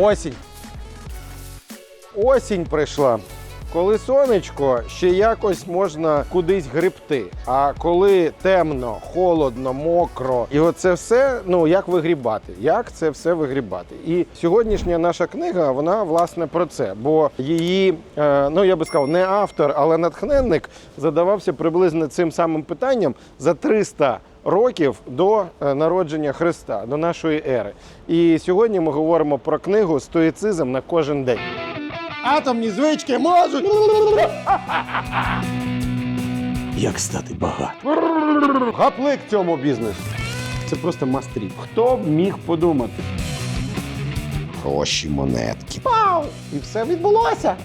Осінь. Осінь прийшла. Коли сонечко, ще якось можна кудись грибти. А коли темно, холодно, мокро, і оце все, ну як вигрібати? Як це все вигрібати? І сьогоднішня наша книга, вона власне про це. Бо її, е, ну я би сказав, не автор, але натхненник задавався приблизно цим самим питанням за 300 років до е, народження Христа, до нашої ери. І сьогодні ми говоримо про книгу Стоїцизм на кожен день. Атомні звички можуть. Як стати багатим? Гаплик цьому бізнесу. Це просто мастрів. Хто б міг подумати? Гроші монетки. Пау! І все відбулося.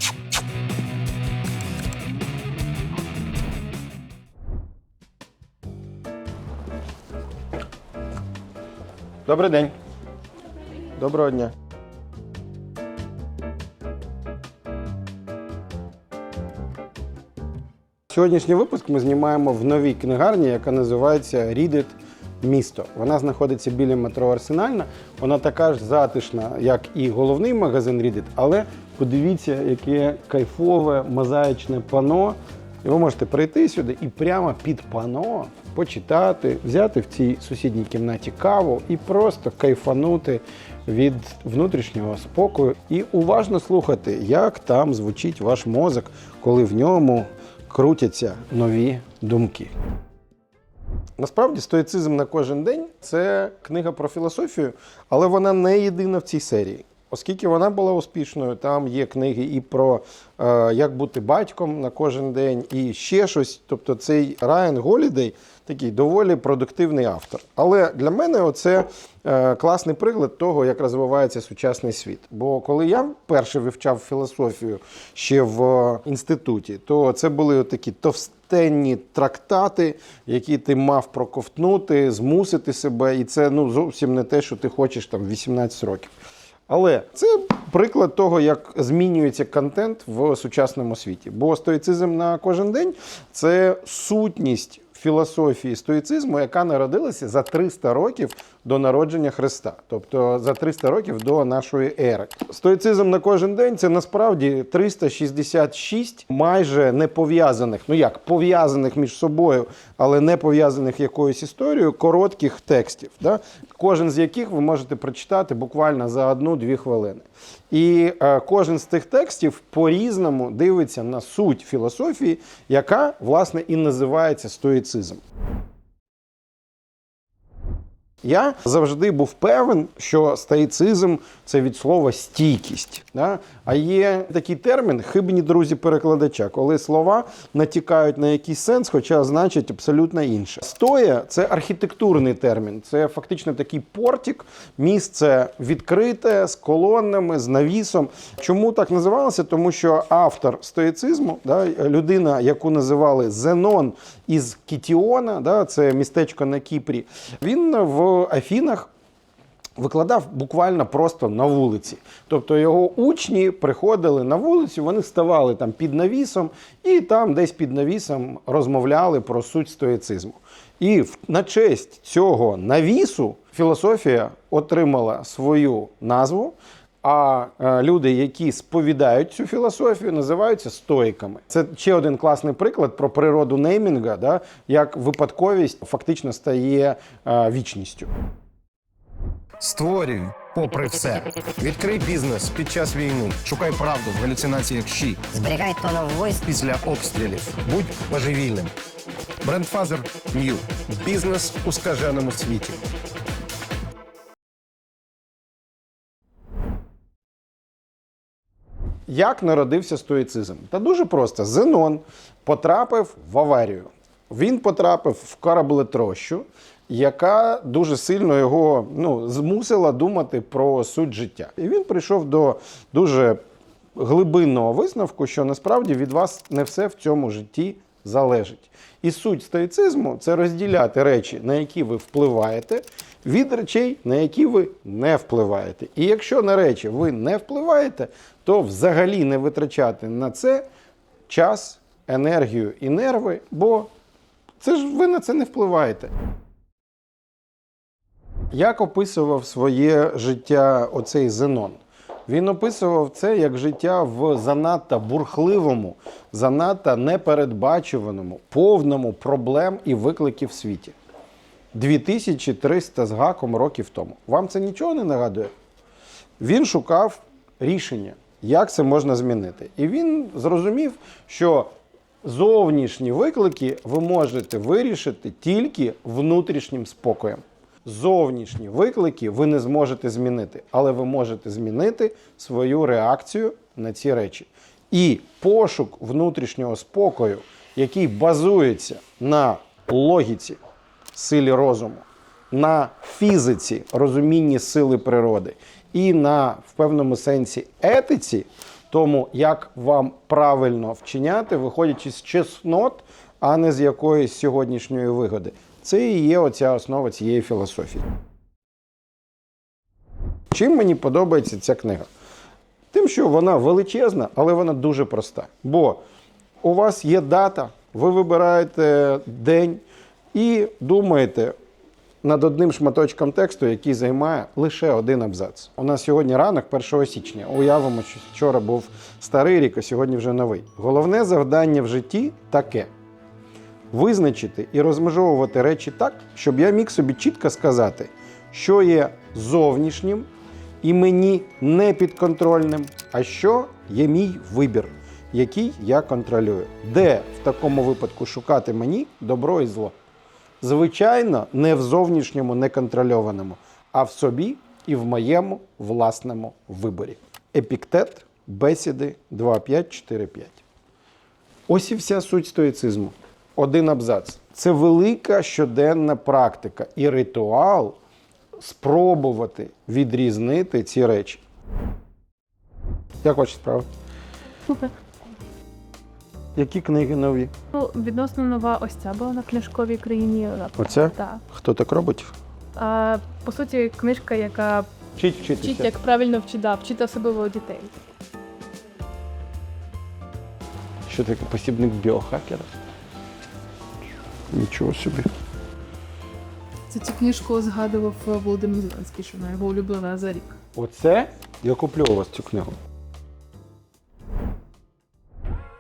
Добрий день. Доброго дня. Сьогоднішній випуск ми знімаємо в новій книгарні, яка називається It Місто. Вона знаходиться біля метро Арсенальна. Вона така ж затишна, як і головний магазин It, але подивіться, яке кайфове мозаїчне пано. І ви можете прийти сюди і прямо під пано почитати, взяти в цій сусідній кімнаті каву і просто кайфанути від внутрішнього спокою і уважно слухати, як там звучить ваш мозок, коли в ньому крутяться нові думки. Насправді, стоїцизм на кожен день це книга про філософію, але вона не єдина в цій серії. Оскільки вона була успішною, там є книги і про е, як бути батьком на кожен день, і ще щось. Тобто цей Райан Голідей такий доволі продуктивний автор. Але для мене оце е, класний приклад того, як розвивається сучасний світ. Бо коли я вперше вивчав філософію ще в інституті, то це були такі товстенні трактати, які ти мав проковтнути, змусити себе, і це ну зовсім не те, що ти хочеш там 18 років. Але це приклад того, як змінюється контент в сучасному світі. Бо стоїцизм на кожен день це сутність філософії стоїцизму, яка народилася за 300 років до народження Христа, тобто за 300 років до нашої ери. Стоїцизм на кожен день це насправді 366 майже не пов'язаних, ну як пов'язаних між собою, але не пов'язаних якоюсь історією, коротких текстів, да? кожен з яких ви можете прочитати буквально за одну-дві хвилини. І е, кожен з тих текстів по-різному дивиться на суть філософії, яка власне і називається стоїцизм. Я завжди був певен, що стоїцизм це від слова стійкість. Да? А є такий термін хибні друзі перекладача, коли слова натякають на якийсь сенс, хоча значать абсолютно інше. Стоя це архітектурний термін, це фактично такий портик, місце відкрите з колоннами, з навісом. Чому так називалося? Тому що автор стоїцизму, да, людина, яку називали Зенон із Кітіона, да, це містечко на Кіпрі, він в Афінах. Викладав буквально просто на вулиці. Тобто його учні приходили на вулицю, вони ставали там під навісом і там десь під навісом розмовляли про суть стоїцизму. І на честь цього навісу філософія отримала свою назву. А е, люди, які сповідають цю філософію, називаються стоїками. Це ще один класний приклад про природу неймінга, да, як випадковість фактично стає е, вічністю. Створюй, попри все. Відкрий бізнес під час війни. Шукай правду в галюцинаціях щі Зберігай тоном войс. після обстрілів. Будь божевільним. Брендфазер Нью. Бізнес у скаженому світі. Як народився стоїцизм? Та дуже просто. Зенон потрапив в аварію. Він потрапив в кораблетрощу, яка дуже сильно його ну, змусила думати про суть життя. І він прийшов до дуже глибинного висновку, що насправді від вас не все в цьому житті залежить. І суть стоїцизму це розділяти речі, на які ви впливаєте, від речей, на які ви не впливаєте. І якщо на речі ви не впливаєте, то взагалі не витрачати на це час, енергію і нерви, бо це ж ви на це не впливаєте. Як описував своє життя оцей Зенон? Він описував це як життя в занадто бурхливому, занадто непередбачуваному, повному проблем і викликів світі. 2300 з гаком років тому. Вам це нічого не нагадує? Він шукав рішення, як це можна змінити. І він зрозумів, що зовнішні виклики ви можете вирішити тільки внутрішнім спокоєм. Зовнішні виклики ви не зможете змінити, але ви можете змінити свою реакцію на ці речі. І пошук внутрішнього спокою, який базується на логіці, силі розуму, на фізиці, розумінні сили природи і на в певному сенсі етиці, тому як вам правильно вчиняти, виходячи з чеснот, а не з якоїсь сьогоднішньої вигоди. Це і є оця основа цієї філософії. Чим мені подобається ця книга? Тим, що вона величезна, але вона дуже проста. Бо у вас є дата, ви вибираєте день і думаєте над одним шматочком тексту, який займає лише один абзац. У нас сьогодні ранок, 1 січня. Уявимо, що вчора був старий рік, а сьогодні вже новий. Головне завдання в житті таке: визначити і розмежовувати речі так, щоб я міг собі чітко сказати, що є зовнішнім і мені не підконтрольним, а що є мій вибір, який я контролюю. Де в такому випадку шукати мені добро і зло? Звичайно, не в зовнішньому неконтрольованому, а в собі і в моєму власному виборі. Епіктет, бесіди 2.5.4.5. Ось і вся суть стоїцизму. Один абзац. Це велика щоденна практика і ритуал спробувати відрізнити ці речі. Як ваші справи? Супер. Які книги нові? Ну, відносно нова ось ця була на книжковій країні. Оце? Так. Хто так робить? А, по суті, книжка, яка Вчить вчитися. вчить, як правильно вчити, да, вчити особливо дітей. Що таке посібник біохакера? Нічого собі. Це цю книжку згадував Володимир Зеленський, що вона його улюблена за рік. Оце я куплю у вас цю книгу.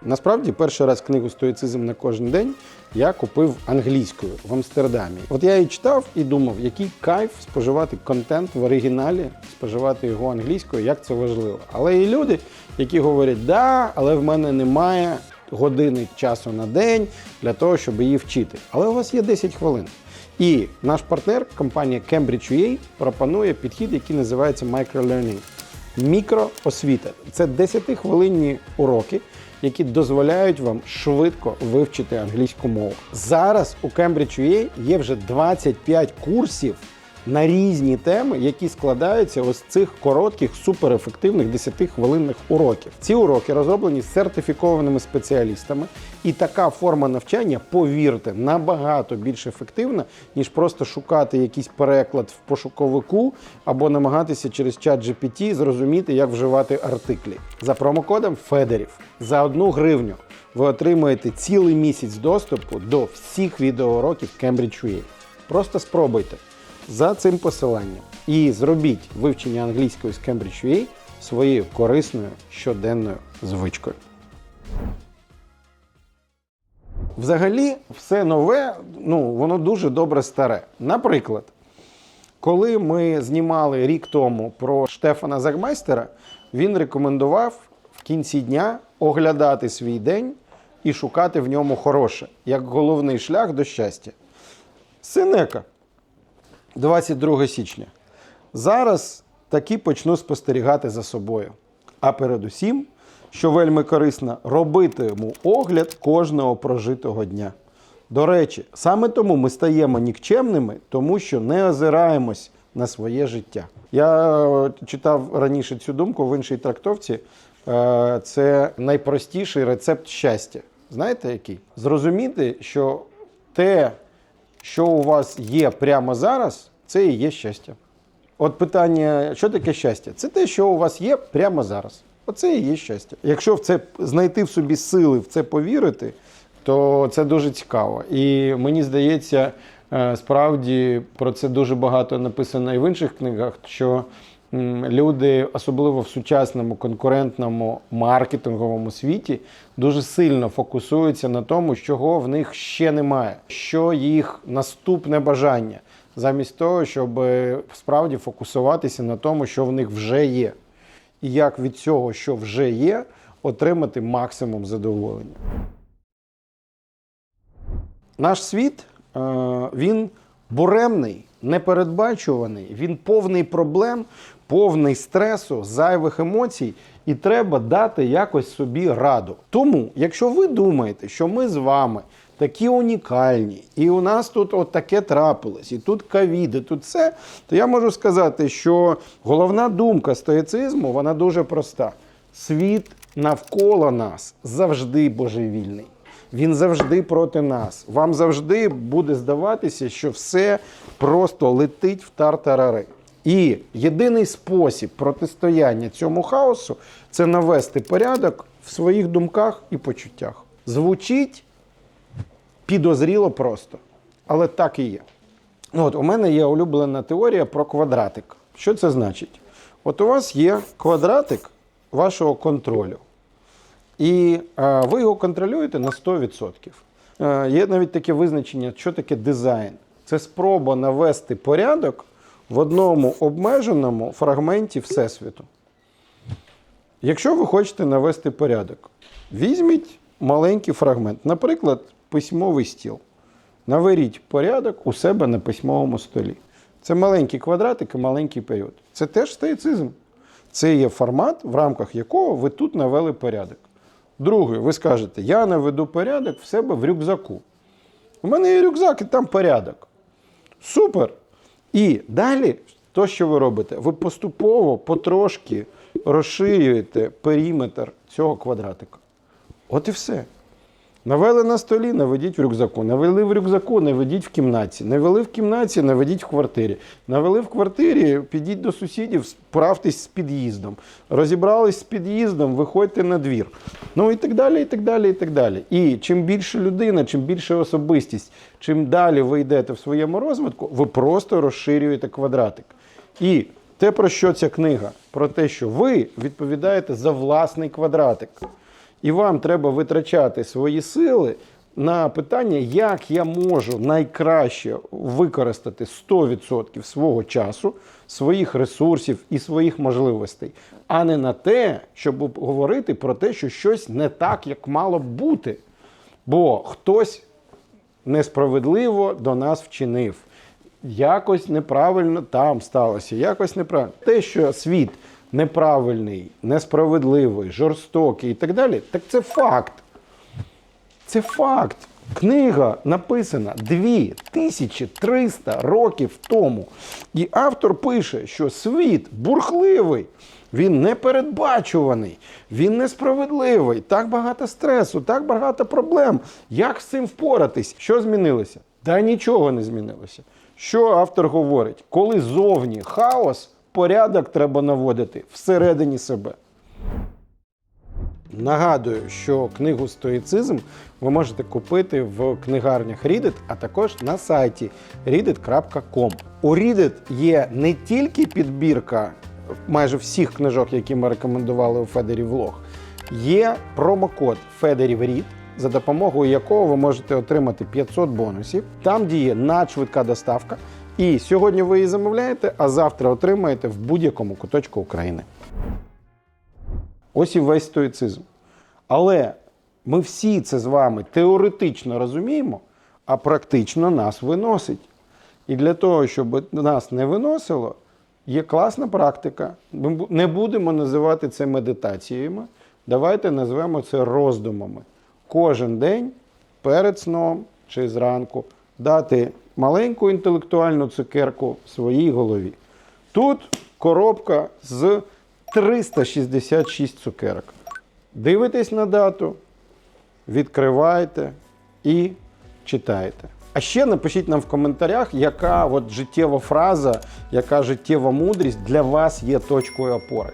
Насправді, перший раз книгу Стоїцизм на кожен день я купив англійською в Амстердамі. От я її читав і думав, який кайф споживати контент в оригіналі, споживати його англійською, як це важливо. Але є люди, які говорять, да, але в мене немає години часу на день для того, щоб її вчити. Але у вас є 10 хвилин. І наш партнер, компанія Cambridge.ua, пропонує підхід, який називається microlearning. Мікроосвіта. Це 10-хвилинні уроки, які дозволяють вам швидко вивчити англійську мову. Зараз у Cambridge.ua є вже 25 курсів на різні теми, які складаються ось цих коротких, суперефективних 10-хвилинних уроків. Ці уроки розроблені сертифікованими спеціалістами, і така форма навчання, повірте, набагато більш ефективна, ніж просто шукати якийсь переклад в пошуковику або намагатися через чат GPT зрозуміти, як вживати артиклі. За промокодом Федерів за одну гривню ви отримуєте цілий місяць доступу до всіх відеоуроків Cambridge.ua. Просто спробуйте за цим посиланням і зробіть вивчення англійської з Cambridge.ua своєю корисною щоденною звичкою. Взагалі, все нове, ну, воно дуже добре старе. Наприклад, коли ми знімали рік тому про Штефана Загмайстера, він рекомендував в кінці дня оглядати свій день і шукати в ньому хороше, як головний шлях до щастя. Синека, 22 січня. Зараз таки почну спостерігати за собою. А передусім, що вельми корисно, робитиму огляд кожного прожитого дня. До речі, саме тому ми стаємо нікчемними, тому що не озираємось на своє життя. Я е, читав раніше цю думку в іншій трактовці. Е, Це найпростіший рецепт щастя. Знаєте який? Зрозуміти, що те, що у вас є прямо зараз, це і є щастя. От питання, що таке щастя? Це те, що у вас є прямо зараз. Оце і є щастя. Якщо в це знайти в собі сили, в це повірити, то це дуже цікаво. І мені здається, е, справді про це дуже багато написано і в інших книгах, що люди, особливо в сучасному конкурентному маркетинговому світі, дуже сильно фокусуються на тому, чого в них ще немає, що їх наступне бажання, замість того, щоб е, справді фокусуватися на тому, що в них вже є, і як від цього, що вже є, отримати максимум задоволення. Наш світ е, він буремний, непередбачуваний, він повний проблем, повний стресу, зайвих емоцій, і треба дати якось собі раду. Тому, якщо ви думаєте, що ми з вами такі унікальні, і у нас тут от таке трапилось, і тут ковід, і тут все, то я можу сказати, що головна думка стоїцизму вона дуже проста: світ навколо нас завжди божевільний. Він завжди проти нас. Вам завжди буде здаватися, що все просто летить в тартарари. І єдиний спосіб протистояння цьому хаосу це навести порядок в своїх думках і почуттях. Звучить підозріло просто, але так і є. От у мене є улюблена теорія про квадратик. Що це значить? От у вас є квадратик вашого контролю. І е, ви його контролюєте на 100%. Е, є навіть таке визначення, що таке дизайн. Це спроба навести порядок в одному обмеженому фрагменті Всесвіту. Якщо ви хочете навести порядок, візьміть маленький фрагмент, наприклад, письмовий стіл. Наведіть порядок у себе на письмовому столі. Це маленький квадратик і маленький період. Це теж стоїцизм. Це є формат, в рамках якого ви тут навели порядок. Другий, ви скажете, я наведу порядок в себе в рюкзаку. У мене є рюкзак і там порядок. Супер! І далі, то, що ви робите, ви поступово, потрошки розширюєте периметр цього квадратика. От і все. Навели на столі, наведіть в рюкзаку. Навели в рюкзаку, наведіть в кімнаті. Навели в кімнаті, наведіть в квартирі. Навели в квартирі, підіть до сусідів, справтесь з під'їздом. Розібрались з під'їздом, виходьте на двір. Ну і так далі, і так далі, і так далі. І чим більше людина, чим більше особистість, чим далі ви йдете в своєму розвитку, ви просто розширюєте квадратик. І те, про що ця книга? Про те, що ви відповідаєте за власний квадратик. І вам треба витрачати свої сили на питання, як я можу найкраще використати 100% свого часу, своїх ресурсів і своїх можливостей, а не на те, щоб говорити про те, що щось не так, як мало б бути. Бо хтось несправедливо до нас вчинив. Якось неправильно там сталося, якось неправильно. Те, що світ неправильний, несправедливий, жорстокий і так далі, так це факт. Це факт. Книга написана 2300 років тому. І автор пише, що світ бурхливий, він непередбачуваний, він несправедливий, так багато стресу, так багато проблем. Як з цим впоратись? Що змінилося? Та нічого не змінилося. Що автор говорить? Коли зовні хаос, порядок треба наводити всередині себе. Нагадую, що книгу Стоїцизм ви можете купити в книгарнях Reddit, а також на сайті reddit.com. У Reddit є не тільки підбірка майже всіх книжок, які ми рекомендували у Федері Влог, є промокод FederiVREAD, за допомогою якого ви можете отримати 500 бонусів. Там діє надшвидка доставка. І сьогодні ви її замовляєте, а завтра отримаєте в будь-якому куточку України. Ось і весь стоїцизм. Але ми всі це з вами теоретично розуміємо, а практично нас виносить. І для того, щоб нас не виносило, є класна практика. Ми не будемо називати це медитаціями. Давайте назвемо це роздумами. Кожен день перед сном чи зранку дати маленьку інтелектуальну цукерку своїй голові. Тут коробка з 366 цукерок. Дивитесь на дату, відкриваєте і читаєте. А ще напишіть нам в коментарях, яка от життєва фраза, яка життєва мудрість для вас є точкою опори.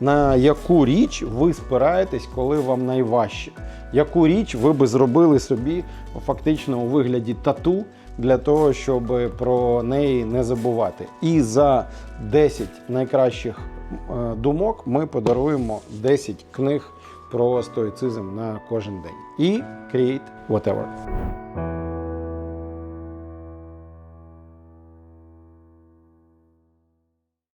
на яку річ ви спираєтесь, коли вам найважче. Яку річ ви би зробили собі фактично у вигляді тату для того, щоб про неї не забувати. І за 10 найкращих е, думок ми подаруємо 10 книг про стоїцизм на кожен день. І create whatever.